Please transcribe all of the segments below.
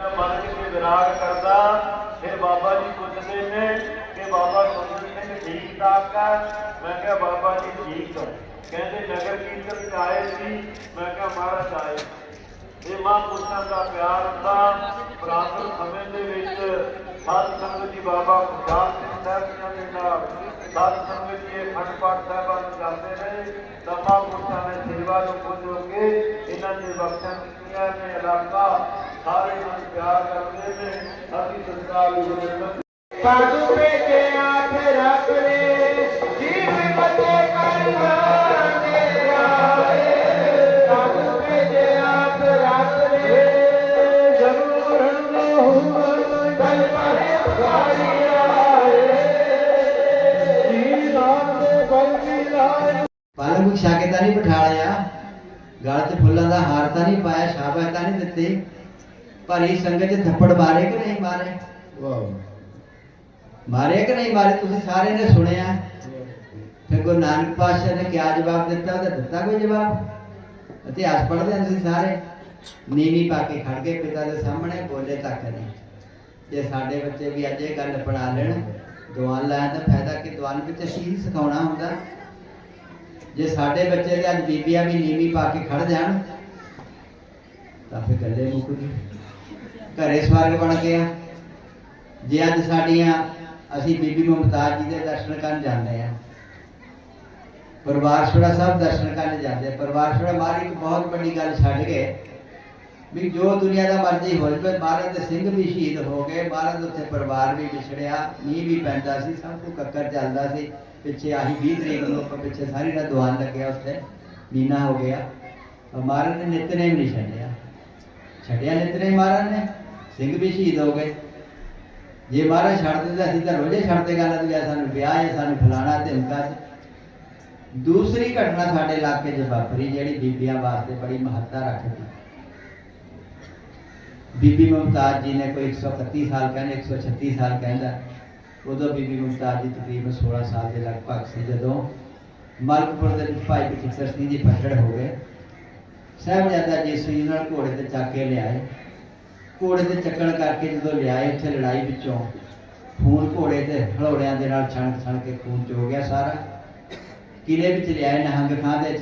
ਮਨ ਵਿੱਚ ਵਿਰਾਗ ਕਰਦਾ ਫਿਰ ਬਾਬਾ ਜੀ ਪੁੱਛਦੇ ਨੇ ਕਿ ਬਾਬਾ ਸੁੰਦਰ ਸਿੰਘ ਠੀਕ ਠਾਕ ਹੈ ਮੈਂ ਕਿਹਾ ਬਾਬਾ ਜੀ ਠੀਕ ਹੈ ਕਹਿੰਦੇ ਨਗਰ ਕੀਰਤਨ ਚ ਆਏ ਸੀ ਮੈਂ ਕਿਹਾ ਮਹਾਰਾਜ ਆਏ ਇਹ ਮਹਾਂਪੁਰਸ਼ਾਂ ਦਾ ਪਿਆਰ ਹੁੰਦਾ ਪੁਰਾਤਨ ਸਮੇਂ ਦੇ ਵਿੱਚ ਸਾਧ ਸੰਗਤ ਜੀ ਬਾਬਾ ਗੁਰਦਾਸ ਸਿੰਘ ਸਾਹਿਬ ਜੀ ਦੇ ਨਾਲ ਸਾਧ ਸੰਗਤ ਜੀ ਇਹ ਖੰਡ ਪਾਠ ਸਾਹਿਬਾਨ ਨੂੰ ਜਾਂਦੇ ਰਹੇ ਤਾਂ ਮਹਾਂਪੁਰਸ਼ਾਂ ਨੇ ਸੇਵਾ ਨੂੰ ਪੁੱਜੋ ਕੇ ਇਹਨਾਂ ਦੇ ਬਖਸ਼ਾਂ ਕੀਤੀਆਂ ਨੇ ਇਲਾਕਾ ਸਾਰੇ ਨੂੰ ਪਿਆਰ ਕਰਦੇ ਨੇ ਅਸੀਂ ਸੰਸਾਰ ਗੁਰੂ ਪਗ ਤੇ ਆਖ ਰੱਖ ਲੈ ਜੀਵ ਮਤੇ ਕਰ ਲਾਣੇ ਜਾਏ ਪਗ ਤੇ ਆਖ ਰੱਖ ਲੈ ਜਰੂਰ ਰਹੂੰ ਦਲ ਪਰ ਗਾੜੀ ਆਏ ਜੀ ਨਾਮ ਦੇ ਬੰਦੀ ਲਾਏ। ਪਾਲਕ ਨੂੰ ਛਾ ਕੇ ਤਾਂ ਨਹੀਂ ਬਿਠਾ ਲਿਆ ਗਲ 'ਚ ਫੁੱਲਾਂ ਦਾ ਹਾਰ ਤਾਂ ਨਹੀਂ ਪਾਇਆ ਸ਼ਾਬਾਸ਼ ਤਾਂ ਨਹੀਂ ਦਿੱਤੀ। ਪਰ ਇਹ ਸੰਗਤ 'ਚ ਥੱਪੜ ਮਾਰੇ ਕਿ ਨਹੀਂ ਮਾਰੇ? ਮਾਰੇ ਕਿ ਨਹੀਂ ਮਾਰੇ? ਤੁਸੀਂ ਸਾਰੇ ਨੇ ਸੁਣਿਆ। ਫਿਰ ਗੁਰੂ ਨਾਨਕ ਪਾਤਸ਼ਾਹ ਨੇ ਕਿਆ ਜਵਾਬ ਦਿੱਤਾ? ਉਹਦਾ ਦਿੱਤਾ ਕੋਈ ਜਵਾਬ? ਇਤਿਹਾਸ ਪੜ੍ਹਦੇ ਹਾਂ ਤੁਸੀਂ ਸਾਰੇ। ਨੀਵੀਂ ਪਾ ਕੇ ਖੜ ਕੇ ਪਿਤਾ ਦੇ ਸਾਹਮਣੇ ਬੋਲੇ ਤੱਕ ਨਹੀਂ। ਜੇ ਸਾਡੇ ਬੱਚੇ ਵੀ ਅੱਜ ਇਹ ਗੱਲ ਪੜਾ ਲੈਣ ਦੁਆਨ ਲਾਇਆ ਤਾਂ ਫਾਇਦਾ ਕਿ ਦੁਆਨ ਵਿੱਚ ਸ਼ੀਲ ਸਿਖਾਉਣਾ ਹੁੰਦਾ। ਜੇ ਸਾਡੇ ਬੱਚੇ ਦੇ ਅੱਜ ਬੀਬੀਆਂ ਵੀ ਨੀਵੀਂ ਪਾ ਕੇ ਖੜ ਜਾਣ ਤਾਂ ਫਿਰ ਗੱਲੇ ਮੁੱਕ ਗਈ ਘਰੇ ਸਵਰਗ ਬਣ ਗਿਆ ਜੇ ਅੱਜ ਸਾਡੀਆਂ ਅਸੀਂ ਬੀਬੀ ਮੁਮਤਾਜ ਜੀ ਦੇ ਦਰਸ਼ਨ ਕਰਨ ਜਾਂਦੇ ਆ। ਪਰਿਵਾਰ ਛੋੜਾ ਸਭ ਦਰਸ਼ਨ ਕਰਨ ਜਾਂਦੇ ਆ। ਪਰਿਵਾਰ ਛੋੜਾ ਮਾਰੀ ਇੱਕ ਬਹੁਤ ਵੱਡੀ ਗੱਲ ਛੱਡ ਗਏ ਵੀ ਜੋ ਦੁਨੀਆ ਦਾ ਮਰਜ਼ੀ ਹੋ ਜਾਵੇ, ਮਹਾਰਾਜ ਦੇ ਸਿੰਘ ਵੀ ਸ਼ਹੀਦ ਹੋ ਗਏ, ਮਹਾਰਾਜ ਉੱਥੇ ਪਰਿਵਾਰ ਵੀ ਵਿਛੜਿਆ, ਮੀਂਹ ਵੀ ਪੈਂਦਾ ਸੀ, ਸਭ ਕੁਝ ਕੱਕਰ ਚੱਲਦਾ ਸੀ। ਪਿੱਛੇ ਆਹੀ 20 ਤਰੀਕ ਨੂੰ ਆਪਾਂ ਪਿੱਛੇ ਸਾਰੀ ਰਾਤ ਦੁਆਨ ਲੱਗਿਆ ਉੱਥੇ ਮੀਨਾ ਹੋ ਗਿਆ। ਮਹਾਰਾਜ ਨੇ ਨਿਤਨੇਮ ਨਹੀਂ ਛੱਡਿਆ। ਛੱਡਿਆ ਨਿਤਨੇਮ ਮਹਾਰਾਜ ਨੇ। ਸਿੰਘ ਵੀ ਸ਼ਹੀਦ ਹੋ ਗਏ। ਜੇ ਮਹਾਰਾਜ ਛੱਡ ਦਿੰਦੇ ਅਸੀਂ ਤਾਂ ਰੋਜ਼ੇ ਛੱਡਦੇ ਗੱਲ ਵੀ ਆ, ਸਾਨੂੰ ਵਿਆਹ ਹੈ, ਸਾਨੂੰ ਫਲਾਣਾ ਧਮਕਾ ਸੀ ਦੂਸਰੀ ਘਟਨਾ ਸਾਡੇ ਇਲਾਕੇ 'ਚ ਵਾਪਰੀ, ਜਿਹੜੀ ਬੀਬੀਆਂ ਵਾਸਤੇ ਬੜੀ ਮਹੱਤਤਾ ਰੱਖਦੀ। ਬੀਬੀ ਮੁਮਤਾਜ ਜੀ ਨੇ ਕੋਈ 131 ਸਾਲ ਕਹਿੰਦੇ 136 ਸਾਲ ਕਹਿੰਦਾ। ਉਦੋਂ ਬੀਬੀ ਮੁਮਤਾਜ ਜੀ ਤਕਰੀਬਨ 16 ਸਾਲ ਦੇ ਲਗਭਗ ਸੀ, ਜਦੋਂ ਮਲਕਪੁਰ ਦੇ ਵਿੱਚ ਭਾਈ ਬਚਿੱਤਰ ਸਿੰਘ ਜੀ ਫੱਟੜ ਹੋ ਗਏ। ਸਾਹਿਬਜ਼ਾਦਾ ਜੀ ਸ੍ਰੀ ਨਾਲ ਘੋੜੇ ਤੇ ਚੱਕ ਕੇ ਲਿਆਏ। ਘੋੜੇ ਤੇ ਚੱਕਣ ਕਰਕੇ ਜਦੋਂ ਲਿਆਏ ਉੱਥੇ ਲੜਾਈ ਵਿੱਚੋਂ, ਖੂਨ ਘੋੜੇ ਤੇ ਹਲੋੜਿਆਂ ਦੇ ਨਾਲ ਛਣ ਛਣ ਕੇ ਖੂਨ ਚ ਹੋ ਗਿਆ ਸਾਰਾ। ਕਿਲੇ ਵਿੱਚ ਲਿਆਏ ਨਹੰਗ ਖਾਂ ਦੇ ਚ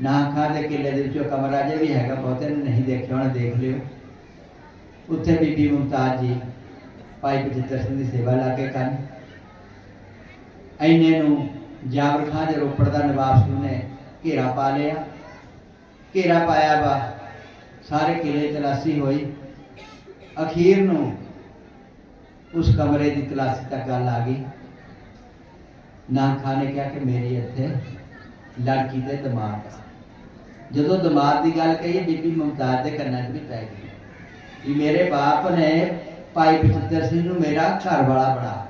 ਨਹੰਗ ਖਾਂ ਦੇ ਕਿਲੇ ਦੇ ਵਿੱਚੋਂ ਕਮਰਾ ਜੇ ਵੀ ਹੈਗਾ ਬਹੁਤੇ ਨੇ ਨਹੀਂ ਦੇਖਿਆ ਹੋਣਾ ਦੇਖ ਲਿਓ। ਉੱਥੇ ਬੀਬੀ ਮੁਮਤਾਜ ਜੀ ਭਾਈ ਬਚਿੱਤਰ ਸਿੰਘ ਦੀ ਸੇਵਾ ਲਾ ਕੇ ਕਰਨ। ਐਨੇ ਨੂੰ ਜਾਬਰ ਖਾਂ ਦੇ ਰੋਪੜ ਦਾ ਨਵਾਬ ਸਿੰਘ ਨੇ ਘੇਰਾ ਪਾ ਲਿਆ। ਘੇਰਾ ਪਾਇਆ ਵਾ ਸਾਰੇ ਕਿਲੇ ਤਲਾਸ਼ੀ ਹੋਈ। ਅਖੀਰ ਨੂੰ ਉਸ ਕਮਰੇ ਦੀ ਤਲਾਸ਼ੀ ਤੱਕ ਗੱਲ ਆ ਗਈ। ਨਾਮ ਖਾਨ ਕਿਹਾ ਕਿ ਮੇਰੀ ਇੱਥੇ ਲੜਕੀ ਦੇ ਦਿਮਾਗ ਜਦੋਂ ਦਿਮਾਗ ਦੀ ਗੱਲ ਕਹੀ ਬੀਬੀ ਮੁਮਤਾਜ਼ ਦੇ ਕੰਨਾਂ 'ਚ ਵੀ ਪੈ ਗਈ। ਵੀ ਮੇਰੇ ਬਾਪ ਨੇ ਭਾਈ ਬਚਿੱਤਰ ਸਿੰਘ ਨੂੰ ਮੇਰਾ ਘਰ ਵਾਲਾ ਬਣਾਤਾ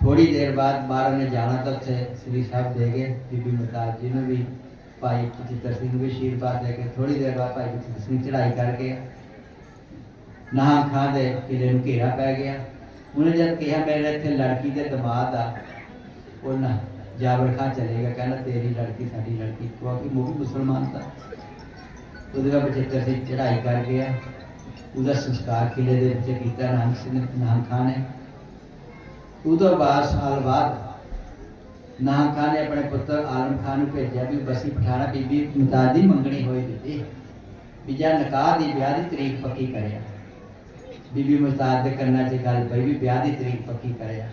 ਥੋੜੀ ਦੇਰ ਬਾਅਦ ਬਾਹਰ ਨੇ ਜਾਣਾ ਤਾਂ ਉੱਥੇ ਸ੍ਰੀ ਸਾਹਿਬ ਦੇ ਗਏ। ਬੀਬੀ ਮੁਮਤਾਜ਼ ਜੀ ਨੂੰ ਵੀ ਭਾਈ ਬਚਿੱਤਰ ਸਿੰਘ ਨੂੰ ਵੀ ਦੇ ਕੇ ਥੋੜੀ ਦੇਰ ਬਾਅਦ ਭਾਈ ਬਚਿੱਤਰ ਸਿੰਘ ਚੜ੍ਹਾਈ ਕਰਕੇ ਨਹਾਂ ਖਾਂ ਦੇ, ਕਿਲੇ ਨੂੰ ਘੇਰਾ ਪੈ ਗਿਆ। ਉਹਨੇ ਜਦ ਕਿਹਾ, ਮੇਰੇ ਇੱਥੇ ਲੜਕੀ ਦੇ ਦਮਾਦ ਆ। ਉਹ ਨਾ ਜਾਬਰ ਖਾਂ ਚਲੇਗਾ ਕਹਿੰਦਾ, ਤੇਰੀ ਲੜਕੀ ਸਾਡੀ ਲੜਕੀ ਕਿਉਂਕਿ ਉਹ ਵੀ ਮੁਸਲਮਾਨ ਤਾਂ। ਉਹਦੇ ਦਾ ਬਚਿੱਤਰ ਸਿੰਘ ਚੜ੍ਹਾਈ ਕਰ ਗਿਆ। ਉਹਦਾ ਸੰਸਕਾਰ ਕਿਲੇ ਦੇ ਵਿੱਚ ਕੀਤਾ, ਨਾਨਕ ਸਿੰਘ ਨਾਨਕ ਖਾਨ ਨੇ। ਉਦੋਂ ਬਾਅਦ ਸਾਲ ਬਾਅਦ ਨਾਹ ਖਾਨ ਨੇ ਆਪਣੇ ਪੁੱਤਰ ਆਲਮ ਖਾਨ ਨੂੰ ਭੇਜਿਆ ਵੀ ਬਸੀ ਪਠਾਣਾ ਬੀਬੀ ਮੁਮਤਾਜ਼ ਦੀ ਮੰਗਣੀ ਹੋਈ ਦਿੱਤੀ ਵੀ ਜਾਂ ਨਿਕਾਹ ਦੀ ਵਿਆਹ ਦੀ ਤਰੀਕ ਪੱਕੀ ਕਰਿਆ। ਬੀਬੀ ਮੁਮਤਾਜ਼ ਦੇ ਕੰਨਾਂ 'ਚ ਗੱਲ ਪਈ ਵੀ ਵਿਆਹ ਦੀ ਤਰੀਕ ਪੱਕੀ ਕਰਿਆ।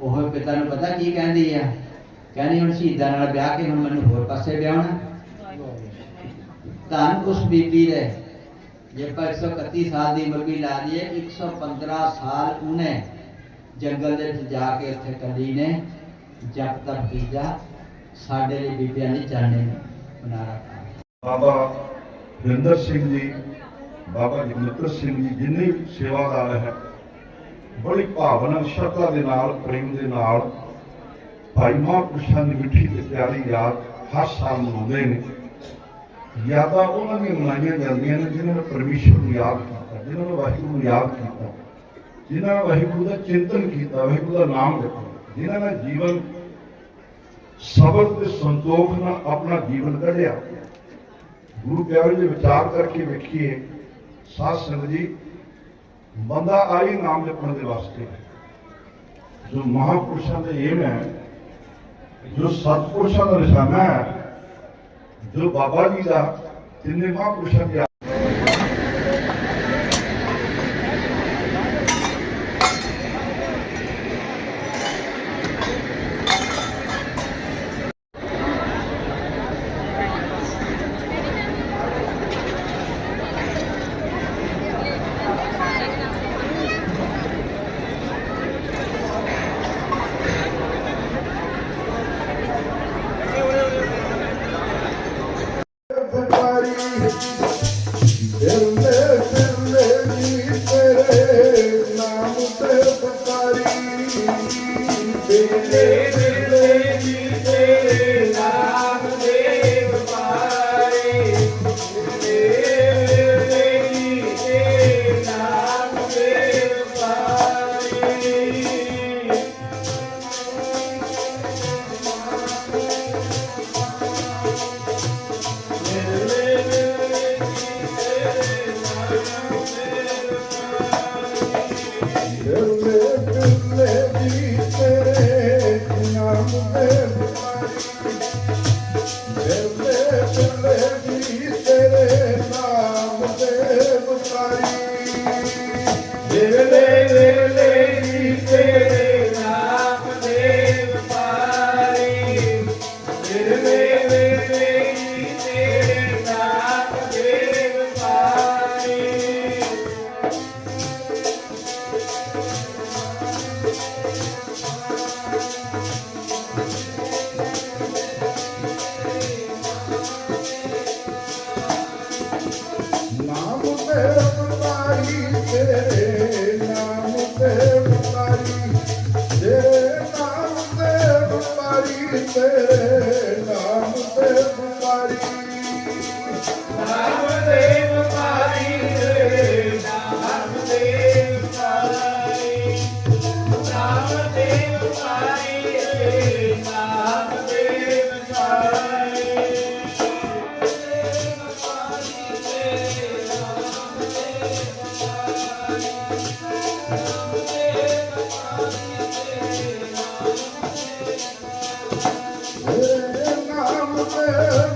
ਉਹ ਪਿਤਾ ਨੂੰ ਪਤਾ ਕੀ ਕਹਿੰਦੀ ਆ? ਕਹਿੰਦੀ, ਹੁਣ ਸ਼ਹੀਦਾਂ ਨਾਲ ਵਿਆਹ ਕੇ ਹੁਣ ਮੈਨੂੰ ਹੋਰ ਪਾਸੇ ਵਿਆਹਣਾ ਤਾਂ ਉਸ ਬੀਬੀ ਦੇ। ਜੇ ਆਪਾਂ 131 ਸਾਲ ਦੀ ਉਮਰ ਵੀ ਲਾ ਦਈਏ 115 ਸਾਲ ਉਹਨੇ ਜੰਗਲ ਦੇ ਵਿੱਚ ਜਾ ਕੇ ਉੱਥੇ ਕੱਲੀ ਨੇ। ਜਪ ਤਪ ਕੀਤਾ ਸਾਡੇ ਲਈ ਬੀਬੀਆਂ ਨੇ ਚਾਣੇ ਬਣਾ ਬਾਬਾ ਵਿੰਦਰ ਸਿੰਘ ਜੀ, ਬਾਬਾ ਜਗਮਿੱਤਰ ਸਿੰਘ ਜੀ ਜਿੰਨੇ ਸੇਵਾਦਾਰ ਹੈ, ਬੜੀ ਭਾਵਨਾ, ਸ਼ਰਧਾ ਦੇ ਨਾਲ, ਪ੍ਰੇਮ ਦੇ ਨਾਲ ਭਾਈ ਮਹਾਂਪੁਰਸ਼ਾਂ ਦੀ ਮਿੱਠੀ ਤੇ ਪਿਆਰੀ ਯਾਦ ਹਰ ਸਾਲ ਮਨਾਉਂਦੇ ਨੇ। ਯਾਦਾਂ ਉਹਨਾਂ ਦੀਆਂ ਮਨਾਈਆਂ ਜਾਂਦੀਆਂ ਨੇ ਜਿਨ੍ਹਾਂ ਨੇ ਪਰਮੇਸ਼ਰ ਨੂੰ ਯਾਦ ਕੀਤਾ, ਜਿਨ੍ਹਾਂ ਨੇ ਵਾਹਿਗੁਰੂ ਨੂੰ ਯਾਦ ਕੀਤਾ, ਜਿਨ੍ਹਾਂ ਨੇ ਵਾਹਿਗੁਰੂ ਦਾ ਚਿੰਤਨ ਕੀਤਾ, ਵਾਹਿਗੁਰੂ ਦਾ ਨਾਮ ਜਪਿਆ ਜਿਨ੍ਹਾਂ ਦਾ ਜੀਵਨ ਸਬਰ ਤੇ ਸੰਤੋਖ ਨਾਲ ਆਪਣਾ ਜੀਵਨ ਕੱਢਿਆ। ਗੁਰੂ ਪਿਆਰੇ ਜੀ ਵਿਚਾਰ ਕਰਕੇ ਵੇਖੀਏ, ਸਾਧ ਸੰਗਤ ਜੀ ਬੰਦਾ ਆਈ ਨਾਮ ਜਪਣ ਦੇ ਵਾਸਤੇ। ਜੋ ਮਹਾਪੁਰਸ਼ਾਂ ਦੇ ਏਮ ਹੈ, ਜੋ ਸਤਪੁਰਸ਼ਾਂ ਦਾ ਨਿਸ਼ਾਨਾ ਹੈ, ਜੋ ਬਾਬਾ ਜੀ ਦਾ ਤਿੰਨੇ ਮਹਾਪੁਰਸ਼ਾਂ ਦੀ Quero. ਨਾਮ ਤੇ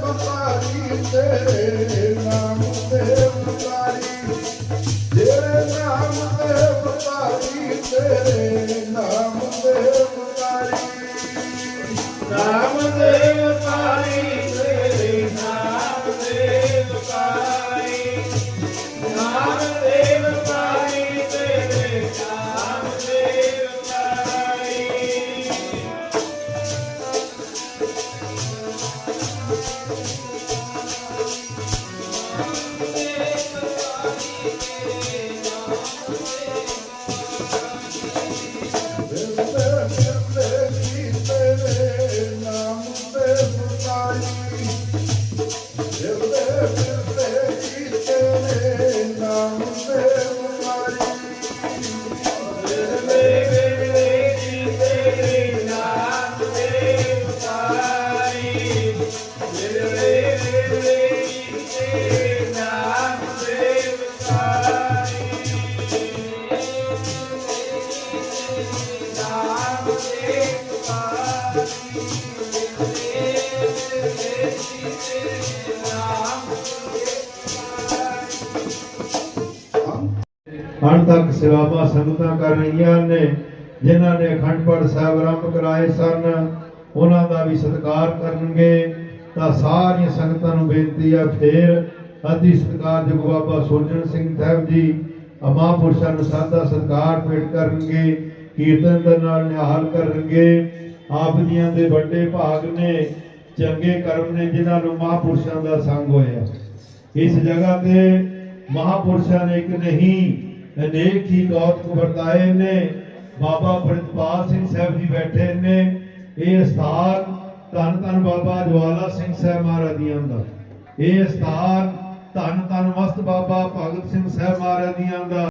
ਵਪਾਰੀ ਤੇਰੇ ਨਾਮ Thank não. ਹੁਣ ਤੱਕ ਸੇਵਾਵਾਂ ਸੰਗਤਾਂ ਕਰ ਰਹੀਆਂ ਨੇ, ਜਿਨ੍ਹਾਂ ਨੇ ਅਖੰਡ ਪਾਠ ਸਾਹਿਬ ਆਰੰਭ ਕਰਾਏ ਸਨ, ਉਹਨਾਂ ਦਾ ਵੀ ਸਤਿਕਾਰ ਕਰਨਗੇ। ਤਾਂ ਸਾਰੀਆਂ ਸੰਗਤਾਂ ਨੂੰ ਬੇਨਤੀ ਆ, ਫੇਰ ਅਤੀ ਸਤਿਕਾਰਯੋਗ ਬਾਬਾ ਸੋਜਣ ਸਿੰਘ ਸਾਹਿਬ ਜੀ ਮਹਾਂਪੁਰਸ਼ਾਂ ਨੂੰ ਸਾਦਾ ਸਤਿਕਾਰ ਭੇਟ ਕਰਨਗੇ, ਕੀਰਤਨ ਦੇ ਨਾਲ ਨਿਹਾਲ ਕਰਨਗੇ। ਆਪ ਜੀਆਂ ਦੇ ਵੱਡੇ ਭਾਗ ਨੇ, ਚੰਗੇ ਕਰਮ ਨੇ, ਜਿਨ੍ਹਾਂ ਨੂੰ ਮਹਾਂਪੁਰਸ਼ਾਂ ਦਾ ਸੰਗ ਹੋਇਆ। ਇਸ ਜਗ੍ਹਾ ਤੇ ਮਹਾਪੁਰਸ਼ਾਂ ਨੇ ਇੱਕ ਨਹੀਂ ਅਨੇਕ ਹੀ ਕੌਤਕ ਵਰਤਾਏ ਨੇ। ਬਾਬਾ ਪ੍ਰਿਤਪਾਲ ਸਿੰਘ ਸਾਹਿਬ ਜੀ ਬੈਠੇ ਨੇ। ਇਹ ਸਥਾਨ ਧੰਨ ਧੰਨ ਬਾਬਾ ਜਵਾਲਾ ਸਿੰਘ ਸਾਹਿਬ ਮਹਾਰਾਜ ਦੀਆਂ ਦਾ। ਇਹ ਸਥਾਨ ਧੰਨ ਧੰਨ ਮਸਤ ਬਾਬਾ ਭਗਤ ਸਿੰਘ ਸਾਹਿਬ ਮਹਾਰਾਜ ਦੀਆਂ ਦਾ।